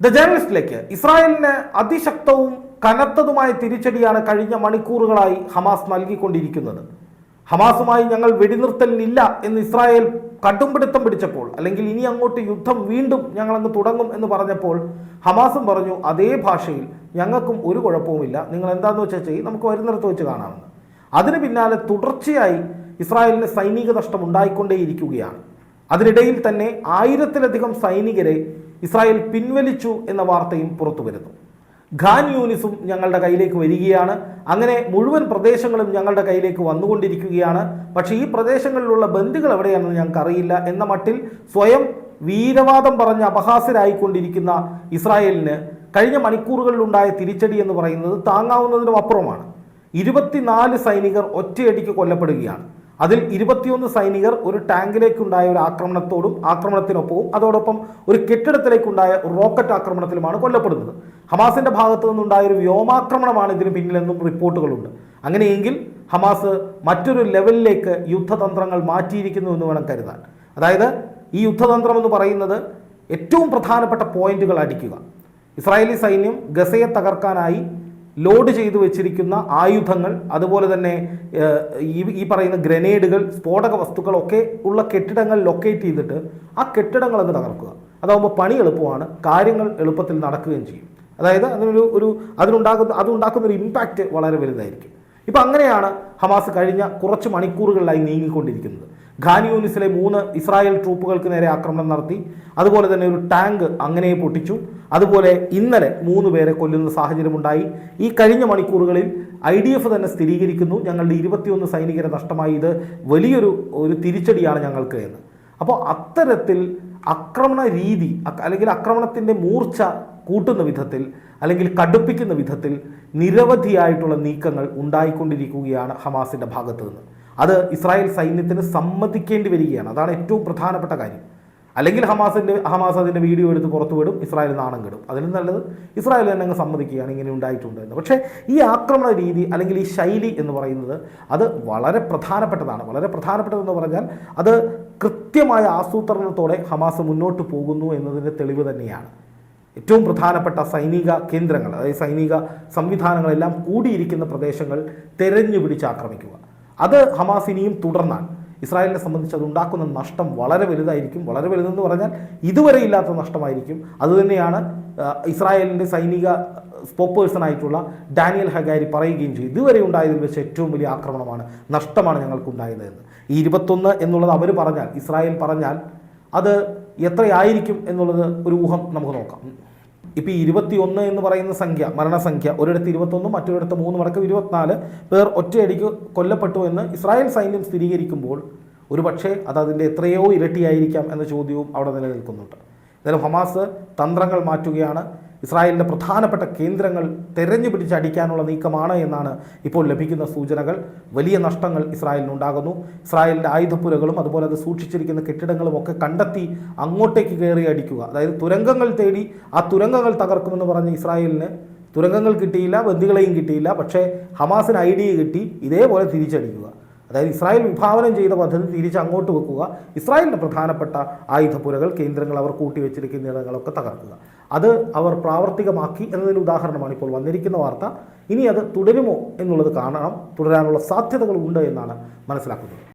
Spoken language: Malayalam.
ദ ജേർണലിസ്റ്റിലേക്ക് ഇസ്രായേലിന് അതിശക്തവും കനത്തതുമായ തിരിച്ചടിയാണ് കഴിഞ്ഞ മണിക്കൂറുകളായി ഹമാസ് നൽകിക്കൊണ്ടിരിക്കുന്നത്. ഹമാസുമായി ഞങ്ങൾ വെടിനിർത്തലിനില്ല എന്ന് ഇസ്രായേൽ കടുംപിടുത്തം പിടിച്ചപ്പോൾ അല്ലെങ്കിൽ ഇനി അങ്ങോട്ട് യുദ്ധം വീണ്ടും ഞങ്ങൾ അങ്ങ് തുടങ്ങും എന്ന് പറഞ്ഞപ്പോൾ ഹമാസും പറഞ്ഞു അതേ ഭാഷയിൽ ഞങ്ങൾക്കും ഒരു കുഴപ്പവുമില്ല. നിങ്ങൾ എന്താണെന്ന് വെച്ചാൽ ചെയ്യും നമുക്ക് വരുന്നിടത്ത് വെച്ച് കാണാമെന്ന്. അതിന് പിന്നാലെ തുടർച്ചയായി ഇസ്രായേലിന് സൈനിക നഷ്ടം ഉണ്ടായിക്കൊണ്ടേയിരിക്കുകയാണ്. അതിനിടയിൽ തന്നെ ആയിരത്തിലധികം സൈനികരെ ഇസ്രായേൽ പിൻവലിച്ചു എന്ന വാർത്തയും പുറത്തു വരുന്നു ഖാൻ യൂനിസും ഞങ്ങളുടെ കയ്യിലേക്ക് വരികയാണ്. അങ്ങനെ മുഴുവൻ പ്രദേശങ്ങളും ഞങ്ങളുടെ കയ്യിലേക്ക് വന്നുകൊണ്ടിരിക്കുകയാണ്. പക്ഷേ ഈ പ്രദേശങ്ങളിലുള്ള ബന്ധുക്കൾ എവിടെയാണെന്ന് ഞങ്ങൾക്ക് അറിയില്ല എന്ന മട്ടിൽ സ്വയം വീരവാദം പറഞ്ഞ് അപഹാസ്യരായിക്കൊണ്ടിരിക്കുന്ന ഇസ്രായേലിന് കഴിഞ്ഞ മണിക്കൂറുകളിലുണ്ടായ തിരിച്ചടി എന്ന് പറയുന്നത് താങ്ങാവുന്നതിനും അപ്പുറമാണ്. ഇരുപത്തിനാല് സൈനികർ ഒറ്റയടിക്ക് കൊല്ലപ്പെടുകയാണ്. അതിൽ ഇരുപത്തിയൊന്ന് സൈനികർ ഒരു ടാങ്കിലേക്കുണ്ടായ ഒരു ആക്രമണത്തോടും ആക്രമണത്തിനൊപ്പവും അതോടൊപ്പം ഒരു കെട്ടിടത്തിലേക്കുണ്ടായ റോക്കറ്റ് ആക്രമണത്തിലുമാണ് കൊല്ലപ്പെടുന്നത്. ഹമാസിന്റെ ഭാഗത്തു നിന്നുണ്ടായ ഒരു വ്യോമാക്രമണമാണ് ഇതിന് പിന്നിലെന്നും റിപ്പോർട്ടുകളുണ്ട്. അങ്ങനെയെങ്കിൽ ഹമാസ് മറ്റൊരു ലെവലിലേക്ക് യുദ്ധതന്ത്രങ്ങൾ മാറ്റിയിരിക്കുന്നു എന്ന് വേണം കരുതാൻ. അതായത് ഈ യുദ്ധതന്ത്രം എന്ന് പറയുന്നത് ഏറ്റവും പ്രധാനപ്പെട്ട പോയിന്റുകൾ അടിക്കുക. ഇസ്രായേലി സൈന്യം ഗസയെ തകർക്കാനായി ലോഡ് ചെയ്തു വെച്ചിരിക്കുന്ന ആയുധങ്ങൾ അതുപോലെ തന്നെ ഈ ഈ പറയുന്ന ഗ്രനേഡുകൾ സ്ഫോടക വസ്തുക്കളൊക്കെ ഉള്ള കെട്ടിടങ്ങൾ ലൊക്കേറ്റ് ചെയ്തിട്ട് ആ കെട്ടിടങ്ങൾ അങ്ങ് തകർക്കുക. അതാകുമ്പോൾ പണി എളുപ്പമാണ് കാര്യങ്ങൾ എളുപ്പത്തിൽ നടക്കുകയും ചെയ്യും. അതായത് അതിനൊരു ഒരു അതിനുണ്ടാകുന്ന അതുണ്ടാക്കുന്ന ഒരു ഇമ്പാക്റ്റ് വളരെ വലുതായിരിക്കും. ഇപ്പം അങ്ങനെയാണ് ഹമാസ് കഴിഞ്ഞ കുറച്ച് മണിക്കൂറുകളിലായി നീങ്ങിക്കൊണ്ടിരിക്കുന്നത്. ഖാൻ യൂനിസിലെ മൂന്ന് ഇസ്രായേൽ ട്രൂപ്പുകൾക്ക് നേരെ ആക്രമണം നടത്തി. അതുപോലെ തന്നെ ഒരു ടാങ്ക് അങ്ങനെ പൊട്ടിച്ചു. അതുപോലെ ഇന്നലെ മൂന്ന് പേരെ കൊല്ലുന്ന സാഹചര്യമുണ്ടായി. ഈ കഴിഞ്ഞ മണിക്കൂറുകളിൽ ഐ ഡി എഫ് തന്നെ സ്ഥിരീകരിക്കുന്നു. ഞങ്ങളുടെ ഇരുപത്തിയൊന്ന് സൈനികരെ നഷ്ടമായി. ഇത് വലിയൊരു ഒരു തിരിച്ചടിയാണ് ഞങ്ങൾക്ക് എന്ന്. അപ്പോൾ അത്തരത്തിൽ ആക്രമണ രീതി അല്ലെങ്കിൽ ആക്രമണത്തിന്റെ മൂർച്ച കൂട്ടുന്ന വിധത്തിൽ അല്ലെങ്കിൽ കടുപ്പിക്കുന്ന വിധത്തിൽ നിരവധിയായിട്ടുള്ള നീക്കങ്ങൾ ഉണ്ടായിക്കൊണ്ടിരിക്കുകയാണ് ഹമാസിന്റെ ഭാഗത്തു നിന്ന് അത് ഇസ്രായേൽ സൈന്യത്തിന് സമ്മതിക്കേണ്ടി വരികയാണ്. അതാണ് ഏറ്റവും പ്രധാനപ്പെട്ട കാര്യം. അല്ലെങ്കിൽ ഹമാസിന്റെ ഹമാസ് അതിന്റെ വീഡിയോ എടുത്ത് പുറത്തു വിടും ഇസ്രായേൽ നാണം കെടും. അതിലും നല്ലത് ഇസ്രായേൽ തന്നെ അങ്ങ് സമ്മതിക്കുകയാണ് ഇങ്ങനെ ഉണ്ടായിട്ടുണ്ട് എന്ന്. പക്ഷേ ഈ ആക്രമണ രീതി അല്ലെങ്കിൽ ഈ ശൈലി എന്ന് പറയുന്നത് അത് വളരെ പ്രധാനപ്പെട്ടതാണ്. വളരെ പ്രധാനപ്പെട്ടതെന്ന് പറഞ്ഞാൽ അത് കൃത്യമായ ആസൂത്രണത്തോടെ ഹമാസ് മുന്നോട്ട് പോകുന്നു എന്നതിന്റെ തെളിവ് തന്നെയാണ്. ഏറ്റവും പ്രധാനപ്പെട്ട സൈനിക കേന്ദ്രങ്ങൾ അതായത് സൈനിക സംവിധാനങ്ങളെല്ലാം കൂടിയിരിക്കുന്ന പ്രദേശങ്ങൾ തെരഞ്ഞു പിടിച്ച് ആക്രമിക്കുക. അത് ഹമാസ് ഇനിയും തുടർന്നാൽ ഇസ്രായേലിനെ സംബന്ധിച്ച് അത് ഉണ്ടാക്കുന്ന നഷ്ടം വളരെ വലുതായിരിക്കും. വളരെ വലുതെന്ന് പറഞ്ഞാൽ ഇതുവരെ ഇല്ലാത്ത നഷ്ടമായിരിക്കും. അതുതന്നെയാണ് ഇസ്രായേലിന്റെ സൈനിക സ്പോക്ക് പേഴ്സൺ ആയിട്ടുള്ള ഡാനിയൽ ഹഗാരി പറയുകയും ചെയ്തു. ഇതുവരെ ഉണ്ടായതിൽ വെച്ച് ഏറ്റവും വലിയ ആക്രമണമാണ് നഷ്ടമാണ് ഞങ്ങൾക്കുണ്ടായത് എന്ന് ഈ ഇരുപത്തൊന്ന് എന്നുള്ളത് അവർ പറഞ്ഞാൽ ഇസ്രായേൽ പറഞ്ഞാൽ അത് എത്രയായിരിക്കും എന്നുള്ളത് ഒരു ഊഹം നമുക്ക് നോക്കാം. ഇപ്പോൾ ഇരുപത്തിയൊന്ന് എന്ന് പറയുന്ന സംഖ്യ മരണസംഖ്യ ഒരിടത്ത് ഇരുപത്തൊന്നും മറ്റൊരിടത്ത് മൂന്ന് മടക്കം ഇരുപത്തിനാല് പേർ ഒറ്റയടിക്ക് കൊല്ലപ്പെട്ടു എന്ന് ഇസ്രായേൽ സൈന്യം സ്ഥിരീകരിക്കുമ്പോൾ ഒരു പക്ഷേ അത് അതിന്റെ എത്രയോ ഇരട്ടിയായിരിക്കാം എന്ന ചോദ്യവും അവിടെ നിലനിൽക്കുന്നുണ്ട്. എന്നാലും ഹമാസ് തന്ത്രങ്ങൾ മാറ്റുകയാണ്. ഇസ്രായേലിന്റെ പ്രധാനപ്പെട്ട കേന്ദ്രങ്ങൾ തെരഞ്ഞു പിടിച്ചടിക്കാനുള്ള നീക്കമാണ് എന്നാണ് ഇപ്പോൾ ലഭിക്കുന്ന സൂചനകൾ. വലിയ നഷ്ടങ്ങൾ ഇസ്രായേലിനുണ്ടാകുന്നു. ഇസ്രായേലിന്റെ ആയുധപ്പുരകളും അതുപോലെ അത് സൂക്ഷിച്ചിരിക്കുന്ന കെട്ടിടങ്ങളും ഒക്കെ കണ്ടെത്തി അങ്ങോട്ടേക്ക് കയറി അടിക്കുക. അതായത് തുരങ്കങ്ങൾ തേടി ആ തുരങ്കങ്ങൾ തകർക്കുമെന്ന് പറഞ്ഞ ഇസ്രായേലിന് തുരങ്കങ്ങൾ കിട്ടിയില്ല ബന്ദികളെയും കിട്ടിയില്ല. പക്ഷേ ഹമാസിന് ഐഡിയ കിട്ടി. ഇതേപോലെ തിരിച്ചടിക്കുക. അതായത് ഇസ്രായേൽ വിഭാവനം ചെയ്ത പദ്ധതി തിരിച്ച് അങ്ങോട്ട് വെക്കുക ഇസ്രായേലിന്റെ പ്രധാനപ്പെട്ട ആയുധപ്പുരകൾ കേന്ദ്രങ്ങൾ അവർ കൂട്ടിവെച്ചിരിക്കുന്ന ഇടങ്ങളൊക്കെ തകർക്കുക. അത് അവർ പ്രാവർത്തികമാക്കി എന്നതിന് ഉദാഹരണമാണ് ഇപ്പോൾ വന്നിരിക്കുന്ന വാർത്ത. ഇനി അത് തുടരുമോ എന്നുള്ളത് കാണണം തുടരാനുള്ള സാധ്യതകൾ ഉണ്ട് എന്നാണ് മനസ്സിലാക്കുന്നത്.